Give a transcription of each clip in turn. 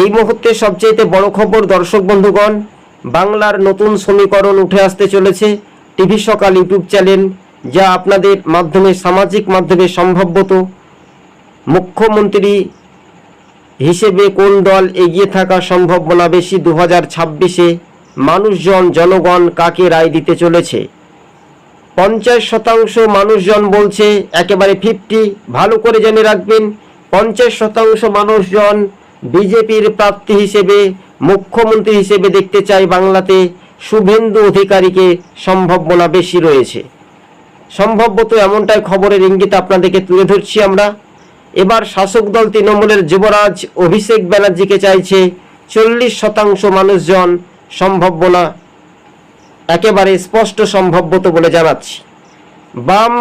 এই মুহূর্তে সবচেয়ে বড় খবর, দর্শক বন্ধুগণ, বাংলার নতুন সমীকরণ উঠে আসতে চলেছে টিভি সকাল ইউটিউব চ্যানেল, যা আপনাদের মাধ্যমে, সামাজিক মাধ্যমে সম্ভবত মুখ্যমন্ত্রী হিসেবে কোন দল এগিয়ে থাকা সম্ভাবনা বেশি দু হাজার ছাব্বিশে মানুষজন, জনগণ কাকে রায় দিতে চলেছে? পঞ্চাশ শতাংশ মানুষজন বলছে একেবারে ফিফটি, ভালো করে জেনে রাখবেন, পঞ্চাশ শতাংশ মানুষজন বিজেপির প্রার্থী হিসেবে, মুখ্যমন্ত্রী হিসেবে দেখতে চাই বাংলাতে শুভেন্দু অধিকারীকে সম্ভাবনা বেশি রয়েছে। সম্ভবত এমনটাই খবরের ইঙ্গিত আপনাদেরকে তুলে ধরছি আমরা। এবার শাসক দল তৃণমূলের যুবরাজ অভিষেক ব্যানার্জিকে চাইছে চল্লিশ শতাংশ মানুষজন সম্ভাবনা একেবারে স্পষ্ট সম্ভবত বলে জানাচ্ছি। বাম,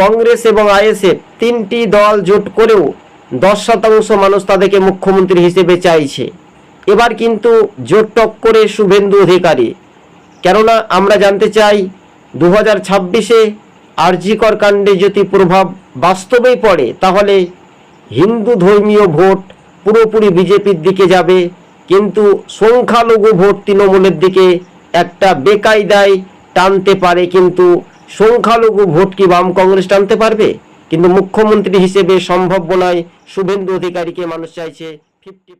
কংগ্রেস এবং আইএসএফ তিনটি দল জোট করেও দশ শতাংশ মানুষ তাদেরকে মুখ্যমন্ত্রী হিসেবে চাইছে। এবার কিন্তু জোট টক্করে শুভেন্দু অধিকারী। কেননা আমরা জানতে চাই দু হাজার ছাব্বিশে আরজিকর কাণ্ডে যদি প্রভাব বাস্তবেই পড়ে, তাহলে হিন্দু ধর্মীয় ভোট পুরোপুরি বিজেপির দিকে যাবে, কিন্তু সংখ্যালঘু ভোট তৃণমূলের দিকে একটা বেকায়দায় টানতে পারে, কিন্তু সংখ্যালঘু ভোট কি বাম কংগ্রেস টানতে পারবে? কিন্তু মুখ্যমন্ত্রী হিসেবে সম্ভাবনায় শুভেন্দু অধিকারীকে মানুষ চাইছে ফিফটি